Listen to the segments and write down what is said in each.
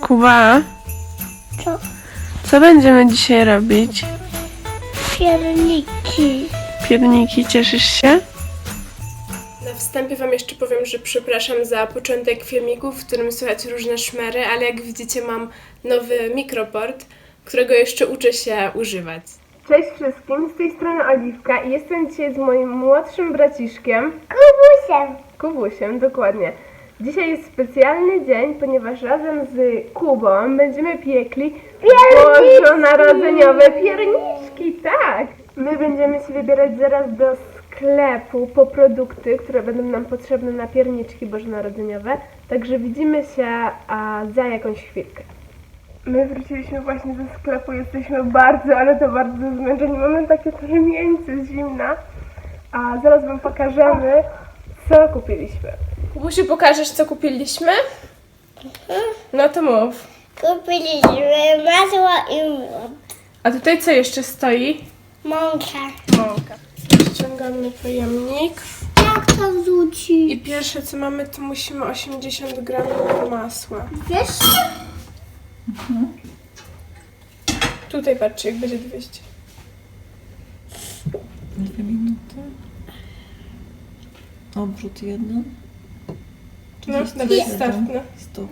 Kuba, Co? co będziemy dzisiaj robić? Pierniki. Pierniki, cieszysz się? Na wstępie Wam jeszcze powiem, że przepraszam za początek filmików, w którym słychać różne szmery, ale jak widzicie mam nowy mikroport, którego jeszcze uczę się używać. Cześć wszystkim, z tej strony Oliwka i jestem dzisiaj z moim młodszym braciszkiem, Kubusem. Kubusiem, dokładnie. Dzisiaj jest specjalny dzień, ponieważ razem z Kubą będziemy piekli Pierniczki! bożonarodzeniowe pierniczki, tak! My będziemy się wybierać zaraz do sklepu po produkty, które będą nam potrzebne na pierniczki bożonarodzeniowe, także widzimy się a, za jakąś chwilkę. My wróciliśmy właśnie ze sklepu, jesteśmy bardzo, ale to bardzo zmęczeni. Mamy takie tremieńce z zimna, a zaraz Wam pokażemy, co kupiliśmy. Kubusiu, pokażesz, co kupiliśmy? No to mów. Kupiliśmy masło i miód. A tutaj co jeszcze stoi? Mąkę. Mąka. Ściągamy pojemnik. Jak to wrzucić? I pierwsze co mamy, to musimy 80 gramów masła. Wiesz? Tutaj patrzcie, jak będzie 200. Dwie minuty. Obrót jeden. No, Jest dawaj jeden. start, no. Stop.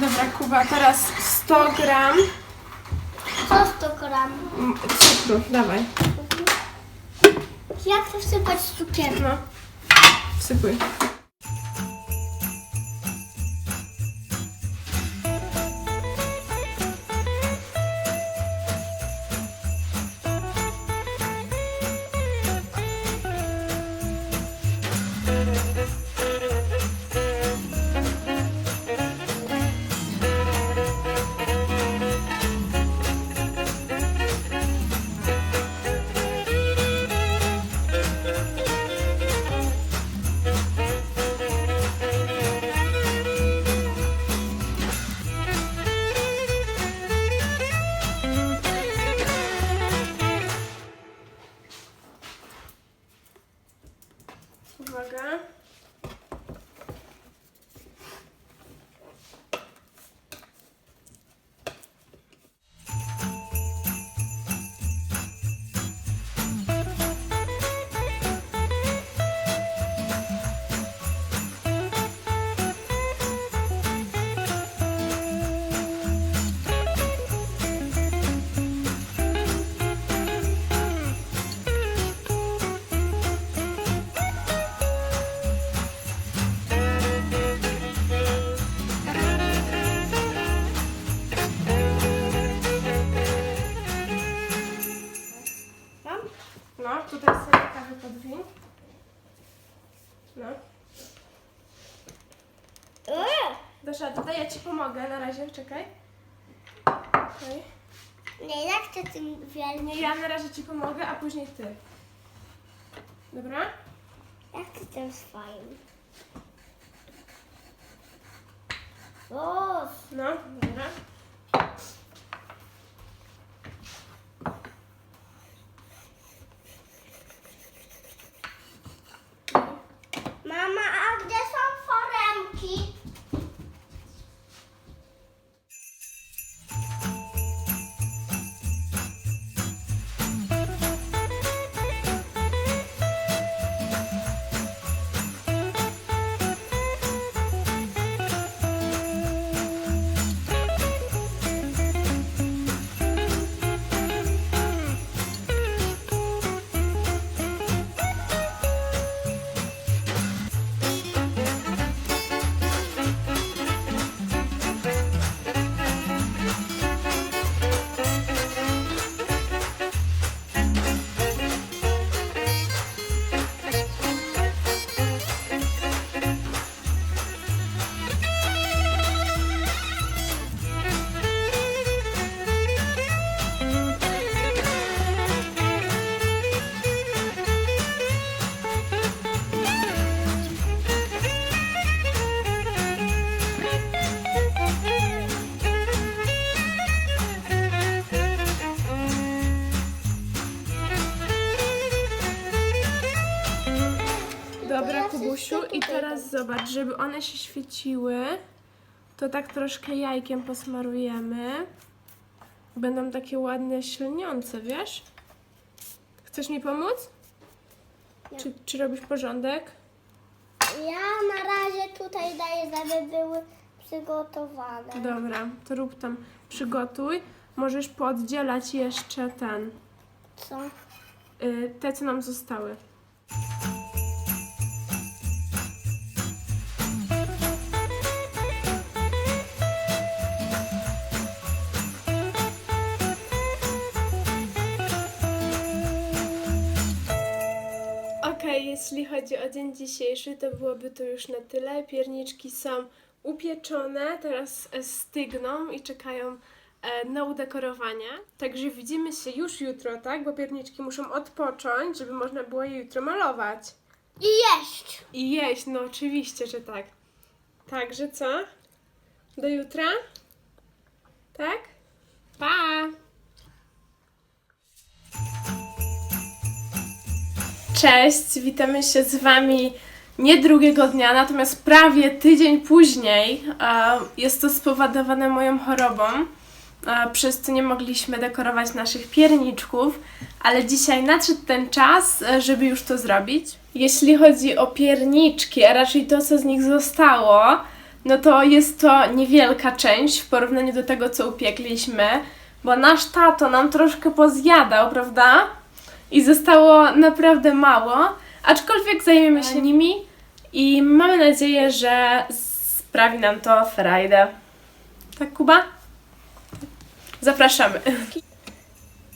Dobra, Kuba, teraz 100 gram Co 100 gram? mm, cukru, dawaj. Jak to wsypać cukier? No, wsypuj. Czekaj. Okej. Nie, jak to tym wielkim? Nie, ja na razie Ci pomogę, a później Ty. Dobra? Jak to tym swoim? O, No, dobra. Teraz zobacz, żeby one się świeciły, to tak troszkę jajkiem posmarujemy. Będą takie ładne, ślniące, wiesz? Chcesz mi pomóc? Nie. Czy, czy robisz porządek? Ja na razie tutaj daję, żeby były przygotowane. Dobra, to rób tam, przygotuj. Możesz poddzielać jeszcze ten, Co? y, te co nam zostały. Jeśli chodzi o dzień dzisiejszy, to byłoby to już na tyle. Pierniczki są upieczone, teraz e, stygną i czekają e, na udekorowanie. Także widzimy się już jutro, tak? Bo pierniczki muszą odpocząć, żeby można było je jutro malować. I jeść! I jeść, no oczywiście, że tak. Także co? Do jutra? Tak? Pa! Cześć, witamy się z Wami nie drugiego dnia, natomiast prawie tydzień później. Jest to spowodowane moją chorobą, przez co nie mogliśmy dekorować naszych pierniczków, ale dzisiaj nadszedł ten czas, żeby już to zrobić. Jeśli chodzi o pierniczki, a raczej to, co z nich zostało, no to jest to niewielka część w porównaniu do tego, co upiekliśmy, bo nasz tato nam troszkę pozjadał, prawda? I zostało naprawdę mało, aczkolwiek zajmiemy się nimi i mamy nadzieję, że sprawi nam to frajdę. Tak, Kuba? Zapraszamy.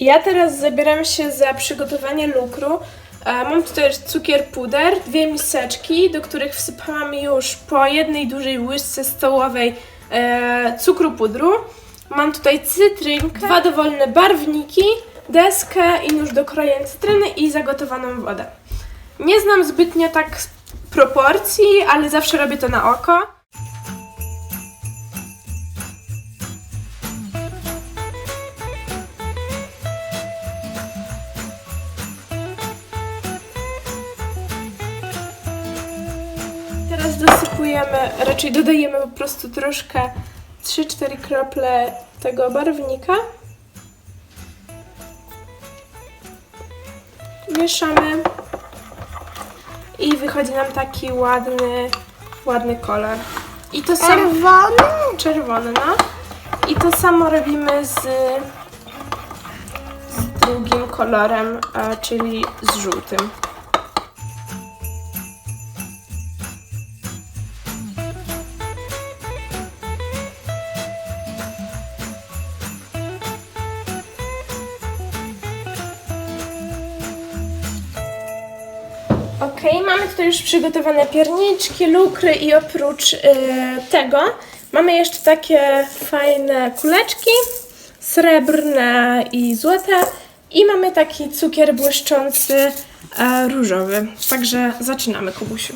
Ja teraz zabieram się za przygotowanie lukru. E, Mam tutaj cukier puder, dwie miseczki, do których wsypałam już po jednej dużej łyżce stołowej e, cukru pudru. Mam tutaj cytrynkę, dwa dowolne barwniki, deskę i nóż do krojenia cytryny i zagotowaną wodę. Nie znam zbytnio tak proporcji, ale zawsze robię to na oko. Teraz dosypujemy, raczej dodajemy po prostu troszkę 3-4 krople tego barwnika. Mieszamy i wychodzi nam taki ładny, ładny kolor. I to samo Czerwony? czerwony, no. I to samo robimy z, z drugim kolorem, a, czyli z żółtym. Ok, mamy tutaj już przygotowane pierniczki, lukry i oprócz y, tego mamy jeszcze takie fajne kuleczki, srebrne i złote i mamy taki cukier błyszczący e, różowy. Także zaczynamy, Kubusiu.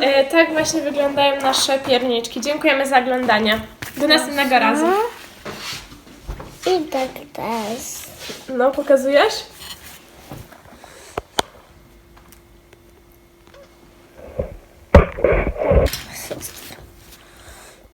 E, tak właśnie wyglądają nasze pierniczki. Dziękujemy za oglądanie. Do następnego razu. I tak też. No, pokazujesz?